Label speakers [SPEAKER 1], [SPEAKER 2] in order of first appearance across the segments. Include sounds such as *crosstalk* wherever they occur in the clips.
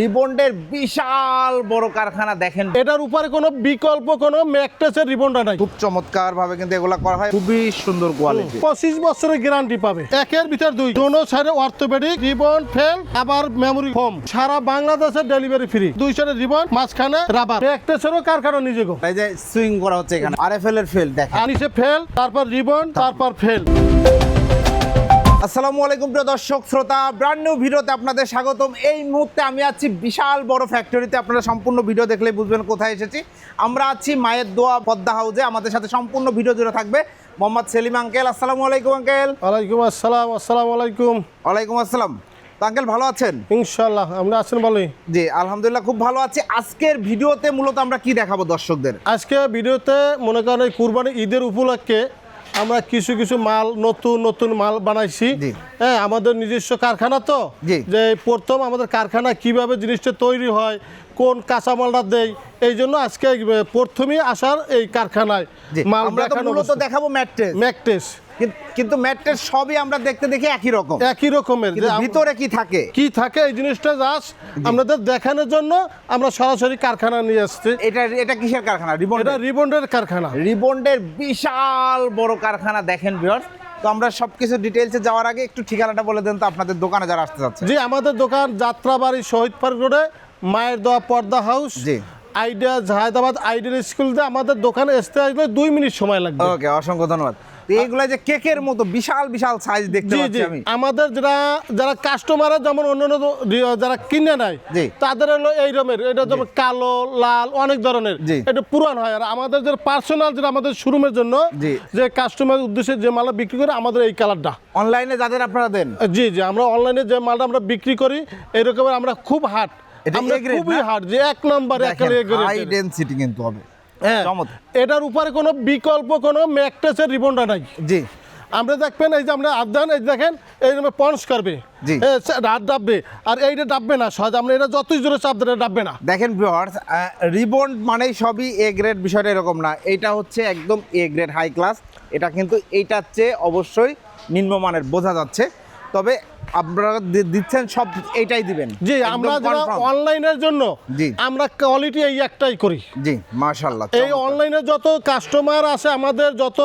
[SPEAKER 1] রিবন্ডের বিশাল বড় কারখানা দেখেন।
[SPEAKER 2] এটার উপরে কোনো বিকল্প কোনো ম্যাকটেসের রিবনটা নাই।
[SPEAKER 1] খুব চমৎকার ভাবে কিন্তু এগুলা করা হয়। খুবই সুন্দর কোয়ালিটি
[SPEAKER 2] পঁচিশ বছরের গ্যারান্টি পাবে। একের ভিতর দুই। দোনো সাইডে অর্থোপেডিক রিবন ফেল আবার মেমোরি ফোম সারা বাংলাদেশের ডেলিভারি ফ্রি দুই সাইডে রিবন মাঝখানে রাবার ম্যাকটেসেরও কারখানা নিজে গো।
[SPEAKER 1] এই যে সুইং করা হচ্ছে এখানে। আরএফএল এর ফিল দেখেন।
[SPEAKER 2] আর নিচে ফেল তারপর রিবন তারপর ফেল
[SPEAKER 1] আসসালামু আলাইকুম প্রিয় দর্শক শ্রোতা ব্র্যান্ড নিউ ভিডিওতে আপনাদের স্বাগতম। এই মুহূর্তে আমি আছি বিশাল বড় ফ্যাক্টরিতে আপনারা সম্পূর্ণ ভিডিও দেখলে বুঝবেন কোথায় এসেছি। আমরা আছি মায়ের দোয়া পদ্মা হাউসে আমাদের সাথে সম্পূর্ণ ভিডিও জুড়ে থাকবে মোহাম্মদ সেলিম আঙ্কেল আসসালামু আলাইকুম আঙ্কেল
[SPEAKER 2] ওয়ালাইকুম আসসালাম আসসালামু আলাইকুম।
[SPEAKER 1] ওয়ালাইকুম আসসালাম। তো আঙ্কেল ভালো আছেন?
[SPEAKER 2] ইনশাল্লাহ আমরা আছেন ভালোই।
[SPEAKER 1] জি আলহামদুলিল্লাহ খুব ভালো আছি। আজকের ভিডিওতে মূলত আমরা কি দেখাবো দর্শকদের?
[SPEAKER 2] আজকে ভিডিওতে মনে করেন এই কুরবানি ঈদের উপলক্ষে আমরা কিছু কিছু মাল নতুন নতুন মাল বানাইছি। হ্যাঁ আমাদের নিজস্ব কারখানা তো। যে প্রথম আমাদের কারখানা কীভাবে জিনিসটা তৈরি হয় কোন কাঁচামালটা দেয় এই জন্য আজকে প্রথমেই আসার এই কারখানায় মাল
[SPEAKER 1] তো দেখাবো ম্যাকটেস
[SPEAKER 2] ম্যাকটেস
[SPEAKER 1] কিন্তু ম্যাট্রেস সবই আমরা দেখতে দেখি একই রকম।
[SPEAKER 2] একই রকমের
[SPEAKER 1] ভিতরে কি থাকে?
[SPEAKER 2] কি থাকে এই জিনিসটা জাস্ট আমাদের দেখানোর জন্য আমরা সরাসরি কারখানা নিয়ে আসছি
[SPEAKER 1] এটা এটা কিসের কারখানা? রিবন
[SPEAKER 2] এটা রিবন্ডের কারখানা।
[SPEAKER 1] রিবন্ডের বিশাল বড় কারখানা দেখেন ভিউয়ার্স তো আমরা সবকিছু ডিটেইলসে যাওয়ার আগে একটু ঠিকানাটা বলে দেন তো আপনাদের দোকানে যারা আসতে যাচ্ছে
[SPEAKER 2] জি আমাদের দোকান যাত্রাবাড়ি শহীদ পার্ক রোডে মায়ের দোয়া পর্দা হাউস
[SPEAKER 1] জি।
[SPEAKER 2] আইডিয়া জাহাদাবাদ আইডিয়াল স্কুল আমাদের দোকানে আসতে আসলে দুই মিনিট সময় লাগবে।
[SPEAKER 1] ওকে অসংখ্য ধন্যবাদ। তো এইগুলা যে কেকের মতো বিশাল বিশাল সাইজ দেখতে পাচ্ছি আমি।
[SPEAKER 2] আমাদের যারা যারা যেমন অন্যান্য যারা কিনে নেয় তাদের হলো এই রকমের। এটা যেমন কালো লাল অনেক ধরনের। এটা পুরান হয়। আর আমাদের যে পার্সোনাল যেটা আমাদের শোরুমের জন্য যে কাস্টমার উদ্দেশ্যে যে মাল বিক্রি করে আমাদের এই কালারটা
[SPEAKER 1] অনলাইনে যাদের আপনারা দেন?
[SPEAKER 2] জি জি। আমরা অনলাইনে যে মালটা আমরা বিক্রি করি এরকমের আমরা খুব হাট আমরা খুবই হাট যে এক নম্বর A
[SPEAKER 1] হাই। ডেনসিটি কিন্তু হবে।
[SPEAKER 2] হ্যাঁ। এটার উপরে কোনো বিকল্প কোনো ম্যাকটেসের রিবনটা নাই।
[SPEAKER 1] জি।
[SPEAKER 2] আমরা দেখবেন এই যে আমরা আদান এই দেখেন এই পঞ্চ করবে।
[SPEAKER 1] জি।
[SPEAKER 2] রাত ডাববে। আর এইটা ডাববে না সহজ। আমরা এটা যতই জোরে চাপ দেন ডাববে না।
[SPEAKER 1] দেখেন ভিউয়ার্স রিবন মানেই সবই এ গ্রেড বিষয়টা এরকম না। এটা হচ্ছে একদম এ গ্রেড হাই ক্লাস এটা কিন্তু এইটার চেয়ে অবশ্যই নিম্নমানের বোঝা যাচ্ছে। তবে আপনারা দিচ্ছেন সব এইটাই দিবেন।
[SPEAKER 2] জি আমরা যারা অনলাইনের জন্য
[SPEAKER 1] জি।
[SPEAKER 2] আমরা কোয়ালিটি এই একটাই করি।
[SPEAKER 1] জি মাশাল্লাহ
[SPEAKER 2] এই অনলাইনে যত কাস্টমার আছে আমাদের যত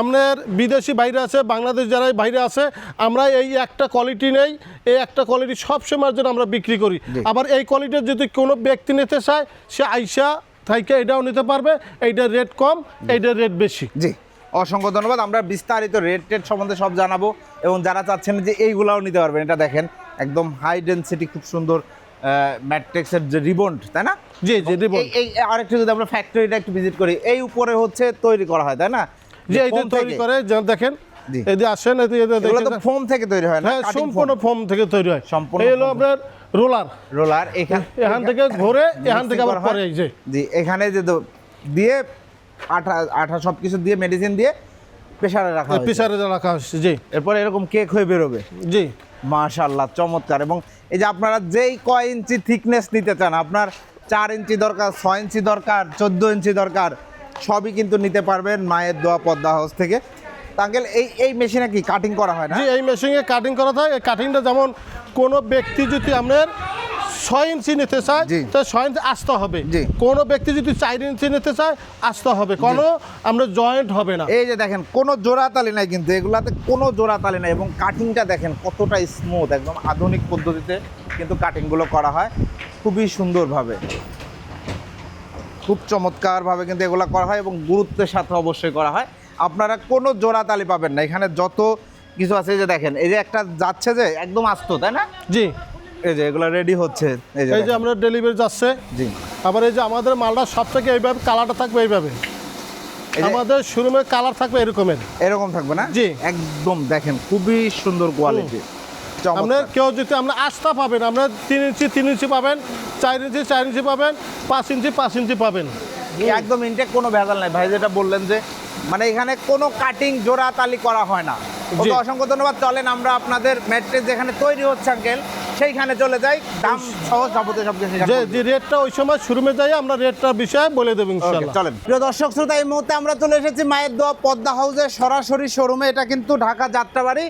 [SPEAKER 2] আপনার বিদেশি বাইরে আছে বাংলাদেশ যারা বাইরে আছে আমরা এই একটা কোয়ালিটি নেই এই একটা কোয়ালিটি সব সময়ের জন্য আমরা বিক্রি করি। আবার এই কোয়ালিটির যদি কোনো ব্যক্তি নিতে চায় সে আইসা থাইকে এটাও নিতে পারবে এইটার রেট কম এইটার রেট বেশি।
[SPEAKER 1] জি। অসংখ্য ধন্যবাদ। আমরা বিস্তারিত রেট টেট সম্বন্ধে সব জানাব এবং যারা চাচ্ছেন যে এইগুলাও নিতে পারবেন। এটা দেখেন একদম হাই ডেনসিটি খুব সুন্দর ম্যাট্রিক্সের যে রিবন্ড তাই না?
[SPEAKER 2] জি জি দেবো
[SPEAKER 1] এই আরেকটু যদি আমরা ফ্যাক্টরিটা একটু ভিজিট করি এই উপরে হচ্ছে তৈরি করা হয় তাই না?
[SPEAKER 2] যে এই তৈরি করে দেখেন। এই আসেন যে
[SPEAKER 1] এগুলো তো ফোম থেকে তৈরি হয় না
[SPEAKER 2] হ্যাঁ সম্পূর্ণ ফোম থেকে তৈরি হয়।
[SPEAKER 1] সম্পূর্ণ
[SPEAKER 2] এই হলো আপনার রোলার।
[SPEAKER 1] রোলার এখান
[SPEAKER 2] এখান থেকে ঘুরে এখান থেকে আবার পরে এই যে।
[SPEAKER 1] জি এখানে যে দিয়ে আঠা আঠা সব কিছু দিয়ে মেডিসিন দিয়ে প্রেশারে রাখা হয়
[SPEAKER 2] পিসারে রাখা হচ্ছে জি।
[SPEAKER 1] এরপর এরকম কেক হয়ে বেরোবে।
[SPEAKER 2] জি।
[SPEAKER 1] মাশাল্লাহ চমৎকার। এবং এই যে আপনারা যেই কয় ইঞ্চি থিকনেস নিতে চান আপনার চার ইঞ্চি দরকার ছয় ইঞ্চি দরকার চোদ্দ ইঞ্চি দরকার সবই কিন্তু নিতে পারবেন মায়ের দোয়া পদ্মা হাউস থেকে। তাঙ্কেল এই এই মেশিনে কি কাটিং করা হয় না?
[SPEAKER 2] জি এই মেশিনে কাটিং করা হয়। এই কাটিংটা যেমন কোনো ব্যক্তি যদি আপনার ছয় ইঞ্চি নিতে চায়। তো ছয় ইঞ্চি আসতে হবে। কোনো ব্যক্তি যদি চার ইঞ্চি নিতে চায় আসতে হবে। কোনো আমরা জয়েন্ট হবে না।
[SPEAKER 1] এই যে দেখেন কোনো জোড়া তালি নাই কিন্তু এগুলাতে কোনো জোড়া তালি নাই এবং কাটিংটা দেখেন কতটা স্মুথ একদম আধুনিক পদ্ধতিতে কিন্তু কাটিংগুলো করা হয়। খুবই সুন্দরভাবে। খুব চমৎকারভাবে কিন্তু এগুলো করা হয় এবং গুরুত্বের সাথে অবশ্যই করা হয়। আপনারা কোনো জোড়া তালি পাবেন না। এখানে যত কিছু আছে এই যে দেখেন এই যে একটা যাচ্ছে যে একদম আস্ত তাই না?
[SPEAKER 2] জি।
[SPEAKER 1] এই যে এগুলো রেডি হচ্ছে। এই যে
[SPEAKER 2] এই যে আমরা ডেলিভারি যাচ্ছে।
[SPEAKER 1] জি।
[SPEAKER 2] আবার এই যে আমাদের মালটা সব থেকে এইভাবে কালারটা থাকবে এইভাবে। আমাদের শোরুমের কালার থাকবে এরকমের।
[SPEAKER 1] এরকম থাকবে না?
[SPEAKER 2] জি।
[SPEAKER 1] একদম দেখেন খুবই সুন্দর কোয়ালিটি
[SPEAKER 2] আপনার কেউ যদি আমরা আস্থা পাবেন আপনার তিন ইঞ্চি তিন ইঞ্চি পাবেন চার ইঞ্চি চার ইঞ্চি পাবেন পাঁচ ইঞ্চি পাঁচ ইঞ্চি পাবেন।
[SPEAKER 1] একদম ইনটেক কোনো ভেজাল নাই। ভাই যেটা বললেন যে মানে এখানে কোনো কাটিং জোড়া তালি করা হয় না। অসংখ্য ধন্যবাদ। চলেন আমরা আপনাদের ম্যাট্রেস যেখানে তৈরি হচ্ছে আঙ্কেল সেইখানে চলে যাই দাম সহ যাবতীয় সব কিছু
[SPEAKER 2] যে যে রেটটা ওই সময় শোরুমে যাই আমরা রেটটার বিষয়ে বলে দেবো ইনশাল্লাহ
[SPEAKER 1] চলেন। প্রিয় দর্শক শ্রোতা এই মুহূর্তে আমরা চলে এসেছি মায়ের দোয়া পদ্মা হাউসের সরাসরি শোরুমে। এটা কিন্তু ঢাকা যাত্রাবাড়ি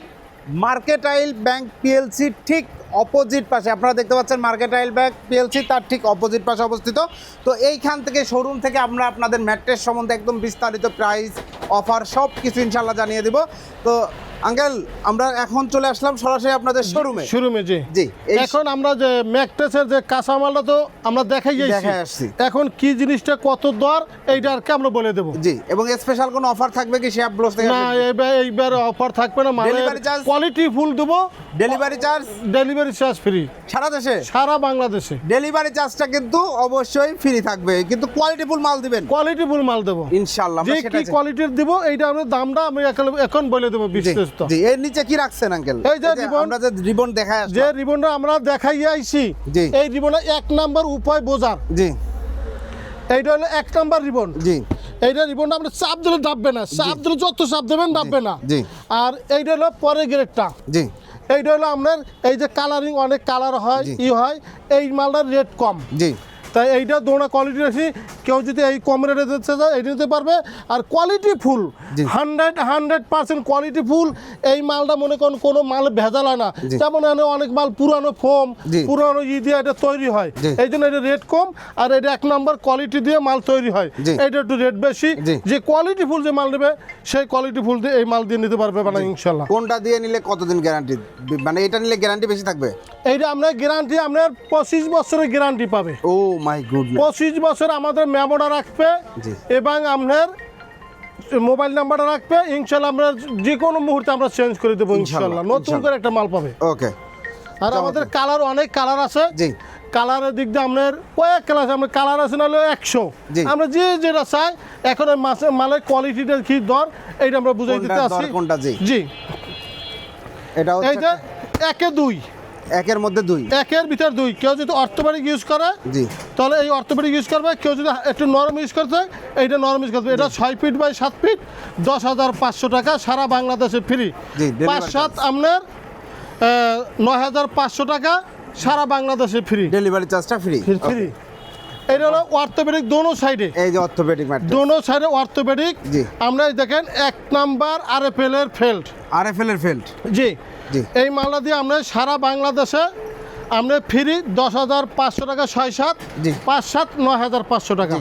[SPEAKER 1] মার্কেট আইল ব্যাংক পিএলসি ঠিক অপোজিট পাশে। আপনারা দেখতে পাচ্ছেন মার্কেট আইল ব্যাগ পিএলসি তার ঠিক অপোজিট পাশে অবস্থিত। তো এইখান থেকে শোরুম থেকে আমরা আপনাদের ম্যাট্রেস সম্বন্ধে একদম বিস্তারিত প্রাইস অফার সব কিছু ইনশাল্লাহ জানিয়ে দিব। তো আঙ্কেল আমরা এখন চলে আসলাম সরাসরি আপনাদের শোরুমে
[SPEAKER 2] শুরুমে জি।
[SPEAKER 1] জি
[SPEAKER 2] এখন আমরা যে ম্যাকটেসের যে কাঁচামালটা তো আমরা দেখাই
[SPEAKER 1] আসছি।
[SPEAKER 2] এখন কি জিনিসটা কত দর এইটা আর কি আমরা বলে দেবো।
[SPEAKER 1] জি এবং স্পেশাল কোনো অফার থাকবে কি শেপ ব্লোস থেকে
[SPEAKER 2] না এইবার এইবার অফার থাকবে না মানে কোয়ালিটি ফুল দেবো।
[SPEAKER 1] Delivery charge
[SPEAKER 2] delivery charge free
[SPEAKER 1] সারা দেশে?
[SPEAKER 2] সারা বাংলাদেশে।
[SPEAKER 1] ডেলিভারি চার্জটা কিন্তু অবশ্যই ফ্রি থাকবে কিন্তু কোয়ালিটিফুল মাল দিবেন।
[SPEAKER 2] কোয়ালিটি ফুল মাল দেবো।
[SPEAKER 1] ইনশাআল্লাহ
[SPEAKER 2] যে কি কোয়ালিটির দিব এইটা আমরা দামটা আমি এখন- বলে দেবো
[SPEAKER 1] জি,
[SPEAKER 2] বিস্তারিত
[SPEAKER 1] জি এর নিচে কি রাখছেন আঙ্কেল
[SPEAKER 2] এই যে ribbon।
[SPEAKER 1] আমরা যে রিবন দেখায়
[SPEAKER 2] যে রিবনটা আমরা দেখাই আইছি
[SPEAKER 1] জি।
[SPEAKER 2] এই রিবনটা এক নাম্বার উপায় বোঝার।
[SPEAKER 1] জি।
[SPEAKER 2] এইটা হলো এক নাম্বার রিবন।
[SPEAKER 1] জি।
[SPEAKER 2] এইটা রিবনটা আপনি চাপ দিলে ডাববে না। চাপ দিলে যত চাপ দেবেন ডাববে না।
[SPEAKER 1] জি।
[SPEAKER 2] আর এইটা হলো পরের গ্রেডটা
[SPEAKER 1] জি।
[SPEAKER 2] এইটা হলো আপনার এই যে কালারিং অনেক কালার হয়। ই হয় এই মালটার রেট কম।
[SPEAKER 1] জি।
[SPEAKER 2] তাই এইটা দোনা কোয়ালিটি রাখি কেউ যদি এই কম রেটে দিতে চায় এইটা নিতে পারবে। আর quality full hundred hundred percent quality full এই মালটা মনে করেন কোনো মাল ভেজাল হয় না। যেমন এখানে অনেক মাল পুরানো ফোম পুরানো ই দিয়ে এটা তৈরি হয়। এই জন্য এটা রেট কম আর এটা এক নম্বর কোয়ালিটি দিয়ে মাল তৈরি হয়। এটা একটু রেট বেশি। যে কোয়ালিটি ফুল যে মাল নেবে সেই কোয়ালিটি ফুল দিয়ে এই মাল দিয়ে নিতে পারবে মানে ইনশাল্লাহ
[SPEAKER 1] কোনটা দিয়ে নিলে কতদিন গ্যারান্টি মানে এটা নিলে গ্যারান্টি বেশি থাকবে?
[SPEAKER 2] এইটা আপনার গ্যারান্টি আপনার পঁচিশ বছরের গ্যারান্টি পাবে।
[SPEAKER 1] ও মাই গুড
[SPEAKER 2] পঁচিশ বছর আমাদের মেমোটা রাখবে এবং আপনার মোবাইল নাম্বারটা রাখবে। ইনশাল্লাহ আমরা যে কোনো মুহূর্তে আমরা চেঞ্জ করে দেবো
[SPEAKER 1] ইনশাল্লাহ,
[SPEAKER 2] নতুন করে একটা মাল পাবে।
[SPEAKER 1] ওকে
[SPEAKER 2] আর আমাদের কালার অনেক কালার আছে।
[SPEAKER 1] জি।
[SPEAKER 2] কালারের দিক দিয়ে আপনার কয়েক কালার আছে আপনার কালার আছে নাহলে একশো। আমরা যে যেটা চাই এখন ওই মাসে মালের কোয়ালিটিটা কি দর এইটা আমরা বুঝাই দিতে আসছি
[SPEAKER 1] কোনটা জি।
[SPEAKER 2] জি।
[SPEAKER 1] এটা
[SPEAKER 2] এই যে
[SPEAKER 1] হচ্ছে
[SPEAKER 2] একে দুই।
[SPEAKER 1] একের মধ্যে দুই।
[SPEAKER 2] একের ভিতর দুই। কেউ যদি অর্থোপেডিক ইউজ করে
[SPEAKER 1] জি।
[SPEAKER 2] তাহলে এই অর্থোপেডিক ইউজ করবে। কেউ যদি একটু নরম ইউজ করতে এইটা নরম ইউজ করবে। এটা ছয় ফিট বাই সাত ফিট দশ হাজার পাঁচশো টাকা সারা বাংলাদেশে ফ্রি পাঁচ সাত আপনার নয় হাজার পাঁচশো টাকা সারা বাংলাদেশে ফ্রি
[SPEAKER 1] ডেলিভারি চার্জটা ফ্রি
[SPEAKER 2] ফ্রি এটা হলো অর্থোপেডিক দোনো সাইডে
[SPEAKER 1] এই যে অর্থোপেডিক
[SPEAKER 2] দোনো সাইডে অর্থোপেডিক।
[SPEAKER 1] জি।
[SPEAKER 2] আমরা দেখেন এক নাম্বার আর এফ এল এর ফেল্ড
[SPEAKER 1] আরএফএল এর ফেল্ট
[SPEAKER 2] জি
[SPEAKER 1] জি।
[SPEAKER 2] এই মালটা দিয়ে আমরা সারা বাংলাদেশে আমরা ফ্রি দশ হাজার পাঁচশো টাকা ছয় সাত। পাঁচ সাত নয় হাজার পাঁচশো টাকা।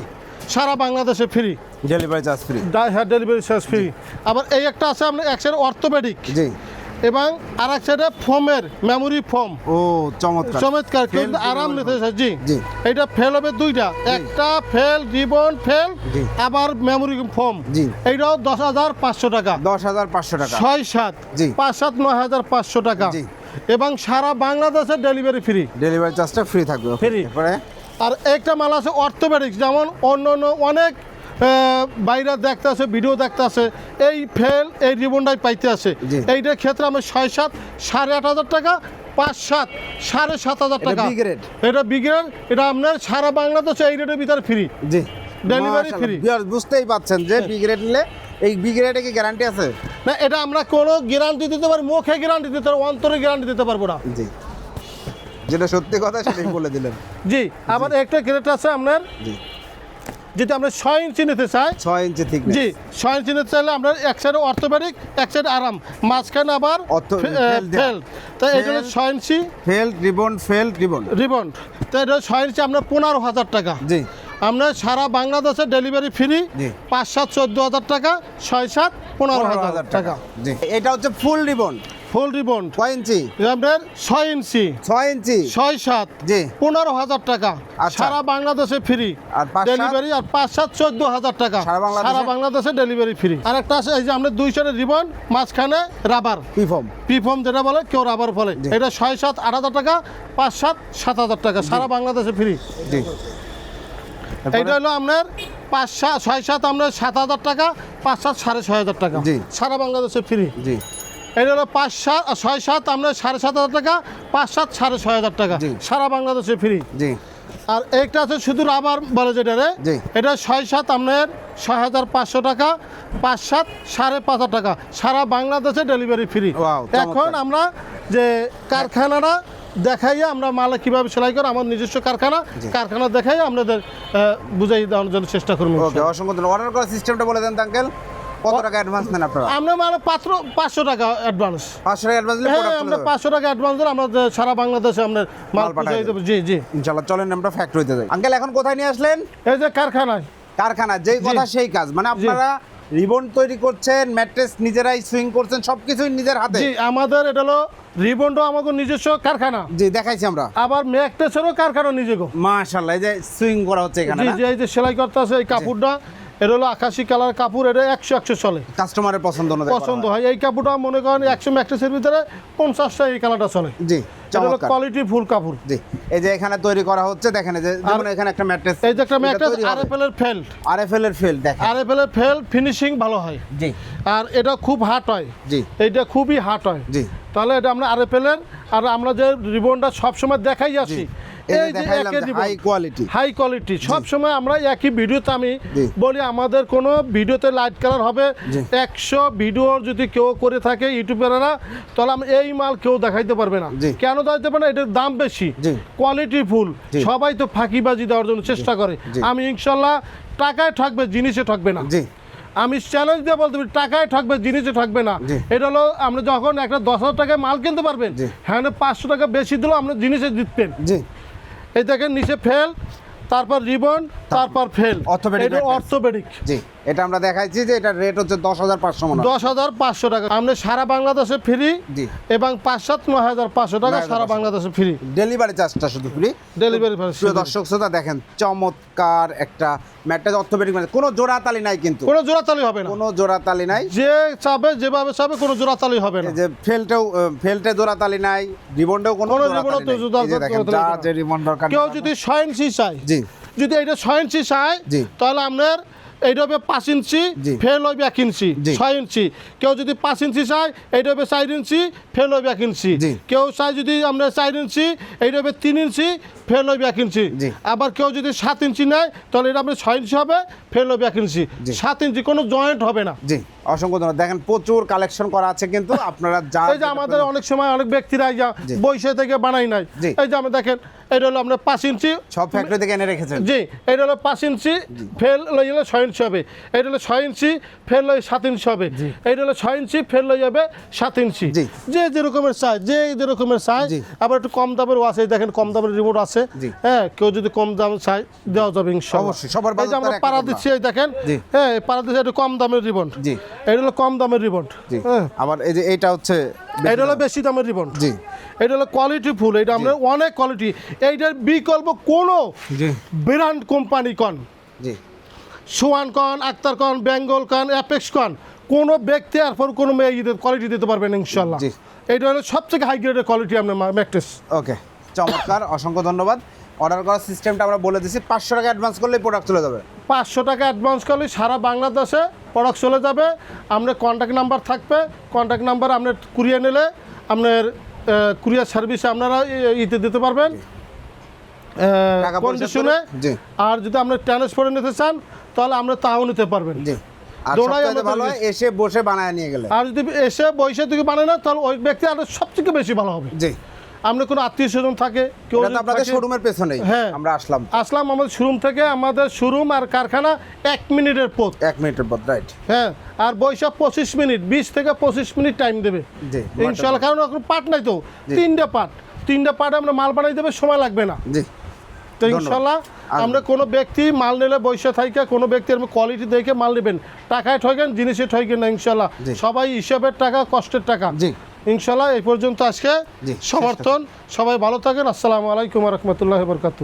[SPEAKER 2] সারা বাংলাদেশে ফ্রি।
[SPEAKER 1] Delivery charge free.
[SPEAKER 2] হ্যাঁ ডেলিভারি চার্জ ফ্রি। আবার এই একটা আছে আপনার অর্থোপেডিক
[SPEAKER 1] জি।
[SPEAKER 2] এবং আর এক সাইডে ফোমের মেমোরি ফোম
[SPEAKER 1] ও চমৎকার।
[SPEAKER 2] চমৎকার
[SPEAKER 1] কিন্তু
[SPEAKER 2] আরাম নিতে জি।
[SPEAKER 1] জি।
[SPEAKER 2] এটা ফেল হবে দুইটা। একটা ফেল রিবন ফেল
[SPEAKER 1] জি।
[SPEAKER 2] আবার মেমোরি ফোম
[SPEAKER 1] জি।
[SPEAKER 2] এইটাও দশ হাজার পাঁচশো টাকা।
[SPEAKER 1] দশ হাজার পাঁচশো টাকা।
[SPEAKER 2] ছয় সাত।
[SPEAKER 1] জি।
[SPEAKER 2] পাঁচ সাত নয় হাজার পাঁচশো টাকা।
[SPEAKER 1] জি।
[SPEAKER 2] এবং সারা বাংলাদেশে ডেলিভারি ফ্রি
[SPEAKER 1] ডেলিভারি চার্জটা ফ্রি থাকবে। ফ্রি।
[SPEAKER 2] আর একটা মাল আছে অর্থোপেডিক্স যেমন অন্য অন্য অনেক বাইরে দেখতে আছে ভিডিও দেখতে আছে এই ফেল এই রিবনটাই পাইতে আছে। এইটার ক্ষেত্রে আমি ছয় সাত সাড়ে আট হাজার টাকা পাঁচ সাত সাড়ে সাত হাজার টাকা। এটা বিগ্রেড এটা আপনার সারা বাংলাদেশে এই রেটের ভিতরে ফ্রি
[SPEAKER 1] জি। মাশাআল্লাহ।
[SPEAKER 2] free।
[SPEAKER 1] বুঝতেই পাচ্ছেন যে বি গ্রেড নিলে এই বি গ্রেডে কি গ্যারান্টি আছে?
[SPEAKER 2] না এটা আমরা কোনো গ্যারান্টি দিতে পারি মুখে গ্যারান্টি দিতে পারব অন্তরে গ্যারান্টি দিতে পারব না।
[SPEAKER 1] জি। যেটা সত্যি কথা সেটাই বলে দিলেন।
[SPEAKER 2] জি আবার একটা গ্রেড আছে আপনার
[SPEAKER 1] জি।
[SPEAKER 2] যদি আমরা ছয় ইঞ্চি নিতে চাই।
[SPEAKER 1] ছয় ইঞ্চি ঠিক
[SPEAKER 2] জি ছয় ইঞ্চি নিতে চাইলে আমরা এক সাইডে অর্থোপেডিক এক সাইডে আরাম। মাঝখানে আবার
[SPEAKER 1] অর্থো- fail দেয়া।
[SPEAKER 2] ফেল। তাই এই ছয় ইঞ্চি
[SPEAKER 1] ফেল্ড রিবন ফেল্ড রিবন।
[SPEAKER 2] রিবন। তাই এটা ছয় ইঞ্চি আপনার পনেরো হাজার টাকা।
[SPEAKER 1] জি।
[SPEAKER 2] আমরা সারা বাংলাদেশে ডেলিভারি ফ্রি পাঁচ সাত চোদ্দ হাজার টাকা ছয় সাত পনেরো হাজার টাকা।
[SPEAKER 1] জি। এটা হচ্ছে ফুল রিবন।
[SPEAKER 2] ফুল রিবন।
[SPEAKER 1] কয় ইঞ্চি।
[SPEAKER 2] আপনার ছয় ইঞ্চি।
[SPEAKER 1] ছয় ইঞ্চি।
[SPEAKER 2] ছয় সাত।
[SPEAKER 1] জি।
[SPEAKER 2] পনেরো হাজার টাকা।
[SPEAKER 1] আচ্ছা।
[SPEAKER 2] সারা বাংলাদেশে ফ্রি।
[SPEAKER 1] আর
[SPEAKER 2] ডেলিভারি আর পাঁচ সাত চোদ্দ হাজার টাকা।
[SPEAKER 1] সারা বাংলাদেশে?
[SPEAKER 2] Delivery free. আর একটা আছে এই যে আমরা দুই সাইডে রিবন মাঝখানে রাবার।
[SPEAKER 1] পিফম
[SPEAKER 2] পিফম যেটা বলে কেউ রাবার বলে। এটা ছয় সাত আট হাজার টাকা পাঁচ সাত সাত হাজার টাকা। সারা বাংলাদেশে ফ্রি।
[SPEAKER 1] জি।
[SPEAKER 2] এটা হলো আপনার পাঁচ সাত ছয় সাত আপনার সাত হাজার টাকা পাঁচ সাত সাড়ে ছয় হাজার টাকা।
[SPEAKER 1] জি।
[SPEAKER 2] সারা বাংলাদেশে ফ্রি।
[SPEAKER 1] জি।
[SPEAKER 2] এটা হলো পাঁচ সাত ছয় সাত আপনার সাড়ে সাত হাজার টাকা পাঁচ সাত সাড়ে ছয় হাজার টাকা। সারা বাংলাদেশে ফ্রি
[SPEAKER 1] জি।
[SPEAKER 2] আর একটা আছে শুধু রাবার বলে যেটা রে। এটা ছয় সাত আপনার ছয় হাজার পাঁচশো টাকা পাঁচ সাত সাড়ে পাঁচ হাজার টাকা। সারা বাংলাদেশে ডেলিভারি ফ্রি এখন আমরা যে কারখানাটা দেখাইয়া আমরা মালা কীভাবে সেলাই করে আমার নিজস্ব কারখানা কারখানা দেখাই আপনাদের বুঝাই দেওয়ার জন্য চেষ্টা করব
[SPEAKER 1] অসংখ্য অর্ডার করার সিস্টেমটা বলে দেন আঙ্কেল কত টাকা অ্যাডভান্স নেন আপনারা?
[SPEAKER 2] আমরা মানে পাত্র পাঁচশো টাকা অ্যাডভান্স
[SPEAKER 1] পাঁচশো টাকা অ্যাডভান্স
[SPEAKER 2] হ্যাঁ আমরা পাঁচশো টাকা অ্যাডভান্স দিলে আমরা সারা বাংলাদেশে আমরা মাল পৌঁছে দেবো। জি জি।
[SPEAKER 1] ইনশাল্লাহ চলেন আমরা ফ্যাক্টরিতে যাই। আঙ্কেল এখন কোথায় নিয়ে আসলেন?
[SPEAKER 2] এই যে কারখানায়।
[SPEAKER 1] কারখানা যেই কথা সেই কাজ। মানে আপনারা রিবন তৈরি করছেন ম্যাট্রেস নিজেরাই সুইং করছেন সবকিছুই নিজের হাতে।
[SPEAKER 2] জি আমাদের এটা হলো রিবনটাও আমাকে নিজস্ব কারখানা।
[SPEAKER 1] জি দেখাইছি আমরা।
[SPEAKER 2] আবার ম্যাকটেসেরও কারখানা নিজে গো।
[SPEAKER 1] মাশাআল্লাহ এই যে সুইং করা হচ্ছে এখানে
[SPEAKER 2] জি জি এই যে সেলাই করতে আছে এই কাপড়টা। এটা হলো আকাশি কালার কাপড় এটা একশো একশো চলে।
[SPEAKER 1] কাস্টমারের পছন্দ
[SPEAKER 2] পছন্দ
[SPEAKER 1] হয়।
[SPEAKER 2] এই কাপড়টা মনে করেন একশো ম্যাকটেসের ভিতরে পঞ্চাশটা এই কালারটা চলে।
[SPEAKER 1] জি
[SPEAKER 2] এটা হলো কোয়ালিটি ফুল কাপড়।
[SPEAKER 1] জি এই যে এখানে তৈরি করা হচ্ছে দেখেন এই যে যেমন এখানে একটা ম্যাট্রেস
[SPEAKER 2] এই যে একটা ম্যাকটেস আর এফ এল এর ফেল্ট
[SPEAKER 1] আরএফএল এর ফিল্ড দেখেন।
[SPEAKER 2] আর এফ এল এর ফেল্ট ফিনিশিং ভালো হয়।
[SPEAKER 1] জি।
[SPEAKER 2] আর এটা খুব হার্ড হয়।
[SPEAKER 1] জি।
[SPEAKER 2] এইটা খুবই হার্ড হয়।
[SPEAKER 1] জি।
[SPEAKER 2] তাহলে এটা আমরা আর এফ এল এর আর আমরা যে রিবনটা সবসময় দেখাই আসি
[SPEAKER 1] এই যে দেখাইলাম হাই কোয়ালিটি
[SPEAKER 2] হাই কোয়ালিটি সব সময় আমরা একই ভিডিওতে আমি বলি আমাদের কোনো ভিডিওতে লাইট কালার হবে একশো ভিডিও যদি কেউ করে থাকে ইউটিউবাররা তাহলে আমি এই মাল কেউ দেখাইতে পারবে না। কেন দেখাইতে পারবে না? এটার দাম বেশি। কোয়ালিটি ফুল সবাই তো ফাঁকিবাজি দেওয়ার জন্য চেষ্টা করে। আমি ইনশাল্লাহ টাকায় ঠকবে জিনিসে ঠকবে না। আমি চ্যালেঞ্জ দিয়ে বলতে পারি টাকায় ঠকবে জিনিসে ঠকবে না। এটা হলো আপনি যখন একটা দশ হাজার টাকায় মাল কিনতে পারবেন হ্যাঁ পাঁচশো টাকা বেশি দিলেও আপনি জিনিসে জিতবেন।
[SPEAKER 1] জি।
[SPEAKER 2] এই দেখেন নিচে ফেল তারপর রিবন তারপর ফেল
[SPEAKER 1] অর্থোপেডিক
[SPEAKER 2] অর্থোপেডিক
[SPEAKER 1] জি। এটা আমরা দেখাইছি যে এটার রেট হচ্ছে দশ হাজার পাঁচশো
[SPEAKER 2] দশ হাজার পাঁচশো টাকা। আপনি সারা বাংলাদেশে ফ্রি
[SPEAKER 1] জি।
[SPEAKER 2] এবং পাঁচ সাত নয় হাজার পাঁচশো টাকা সারা বাংলাদেশে ফ্রি
[SPEAKER 1] ডেলিভারি চার্জটা শুধু ফ্রি
[SPEAKER 2] ডেলিভারি
[SPEAKER 1] প্রিয় দর্শক শ্রোতা দেখেন চমৎকার একটা ম্যাট্রেস অর্থোপেডিক ম্যাট্রেস কোনো জোড়াতালি নাই কিন্তু।
[SPEAKER 2] কোনো জোড়াতালি হবে না।
[SPEAKER 1] কোনো জোড়াতালি নাই।
[SPEAKER 2] যে চাবে যেভাবে চাবে কোনো জোড়াতালি হবে না।
[SPEAKER 1] এই যে ফেলটেও ফেলটে জোড়াতালি নাই রিবনটাও কোনো
[SPEAKER 2] কোনো
[SPEAKER 1] জোড়াতালি
[SPEAKER 2] তো
[SPEAKER 1] নাই।
[SPEAKER 2] জোড়া-
[SPEAKER 1] এই দেখেন, যা যে রিবন দরকার
[SPEAKER 2] কেউ যদি ইঞ্চি চায়
[SPEAKER 1] জি।
[SPEAKER 2] যদি এটা ইঞ্চি চায়
[SPEAKER 1] জি।
[SPEAKER 2] তাহলে আপনার এইটা হবে পাঁচ ইঞ্চি। ফেল হবে এক ইঞ্চি ছয় ইঞ্চি। কেউ যদি পাঁচ ইঞ্চি চায় এইটা হবে চার ইঞ্চি ফেল হবে এক ইঞ্চি। কেউ চায় যদি আমরা চার ইঞ্চি এইটা হবে তিন ইঞ্চি ফেল হবে এক ইঞ্চি। আবার কেউ যদি সাত ইঞ্চি নেয় তাহলে এটা আমরা ছয় ইঞ্চি হবে ফেল হবে এক ইঞ্চি। সাত ইঞ্চি কোনো জয়েন্ট হবে না।
[SPEAKER 1] অসংখ্য ধন্যবাদ। দেখেন প্রচুর কালেকশন করা আছে কিন্তু আপনারা *laughs* যা
[SPEAKER 2] এই যে আমাদের অনেক সময় অনেক ব্যক্তিরা যে। বৈশে থেকে বানাই নাই। এই যে আমরা দেখেন এটা হলো আপনার পাঁচ ইঞ্চি
[SPEAKER 1] সব ফ্যাক্টরি থেকে এনে রেখেছেন।
[SPEAKER 2] জি এটা হলো পাঁচ ইঞ্চি ফেল লই গেলে ছয় ইঞ্চি হবে। এটা হলো ছয় ইঞ্চি ফেল লই সাত ইঞ্চি হবে। এটা হলো ছয় ইঞ্চি ফেল লই যাবে সাত ইঞ্চি।
[SPEAKER 1] জি।
[SPEAKER 2] যে যে রকমের সাইজ যে যে রকমের সাইজ আবার একটু কম দামেরও আছে দেখেন কম দামের রিমোট আছে। হ্যাঁ কেউ যদি কম দাম চাই দেওয়া যাবে
[SPEAKER 1] অবশ্যই, সবার
[SPEAKER 2] এই যে আমরা পাড়া দিচ্ছি দেখেন। হ্যাঁ পাড়া দিচ্ছি একটু কম দামের রিবন
[SPEAKER 1] জি।
[SPEAKER 2] এটা হলো কম দামের রিবন।
[SPEAKER 1] জি।
[SPEAKER 2] হ্যাঁ।
[SPEAKER 1] আবার এই যে এইটা হচ্ছে
[SPEAKER 2] এটা হলো বেশি দামের রিবন।
[SPEAKER 1] জি।
[SPEAKER 2] এটা হলো কোয়ালিটি ফুল এটা আমরা অনেক কোয়ালিটি এইটার বিকল্প কোনো
[SPEAKER 1] জি।
[SPEAKER 2] ব্র্যান্ড কোম্পানি কন।
[SPEAKER 1] জি।
[SPEAKER 2] সোয়ান কন আক্তার কন বেঙ্গল কন অ্যাপেক্স কন কোনো ব্যক্তি আর পর কোনো মেয়ে ঈদের কোয়ালিটি দিতে পারবেন ইনশাল্লাহ
[SPEAKER 1] জি।
[SPEAKER 2] এটা হলো সবথেকে হাই গ্রেডের কোয়ালিটি আপনার ম্যাট্রেস
[SPEAKER 1] ওকে চমৎকার অসংখ্য ধন্যবাদ। অর্ডার করার সিস্টেমটা আমরা বলে দিচ্ছি পাঁচশো টাকা অ্যাডভান্স করলেই প্রোডাক্ট চলে যাবে।
[SPEAKER 2] পাঁচশো টাকা অ্যাডভান্স করলে সারা বাংলাদেশে প্রোডাক্ট চলে যাবে। আপনার কন্ট্যাক্ট নাম্বার থাকবে। কন্ট্যাক্ট নাম্বার আপনার কুরিয়ার নিলে আপনার কুরিয়ার সার্ভিসে আপনারা ইতে দিতে পারবেন। কন্ডিশনে আর যদি আপনি ট্রান্সফারে নিতে চান তাহলে আমরা তাও নিতে পারবেন।
[SPEAKER 1] জি। ভালো এসে বসে বানায় নিয়ে গেলে।
[SPEAKER 2] আর যদি এসে বৈশে থেকে বানায় না তাহলে ওই ব্যক্তি আরও সবথেকে বেশি ভালো হবে।
[SPEAKER 1] জি।
[SPEAKER 2] আমরা কোনো আত্মীয় স্বজন থাকে কেউ
[SPEAKER 1] আপনাদের শোরুমের পেছনেই।
[SPEAKER 2] হ্যাঁ।
[SPEAKER 1] আমরা আসলাম
[SPEAKER 2] আসলাম আমাদের শোরুম থেকে আমাদের শোরুম আর কারখানা এক মিনিটের পথ।
[SPEAKER 1] এক মিনিটের পথ রাইট
[SPEAKER 2] হ্যাঁ আর বৈশাখ পঁচিশ মিনিট বিশ থেকে পঁচিশ মিনিট টাইম দেবে। ইনশাল্লাহ কারণ এখন পার্ট নাই তো। তিনটা পার্ট তিনটা পার্ট আমরা মাল বানাই দেবে সময় লাগবে না।
[SPEAKER 1] জি।
[SPEAKER 2] তো ইনশাল্লাহ আমরা কোনো ব্যক্তি মাল নিলে বৈশা থাইকে কোনো ব্যক্তি আমি কোয়ালিটি দেখে মাল নেবেন। টাকায় ঠকেন জিনিসে ঠকেন না ইনশাল্লাহ। সবাই হিসাবের টাকা কষ্টের টাকা।
[SPEAKER 1] জি।
[SPEAKER 2] ইনশাল্লাহ এই পর্যন্ত আজকে সমর্থন। সবাই ভালো থাকেন। আসসালামু আলাইকুম রহমতুল্লাহ বরকাতু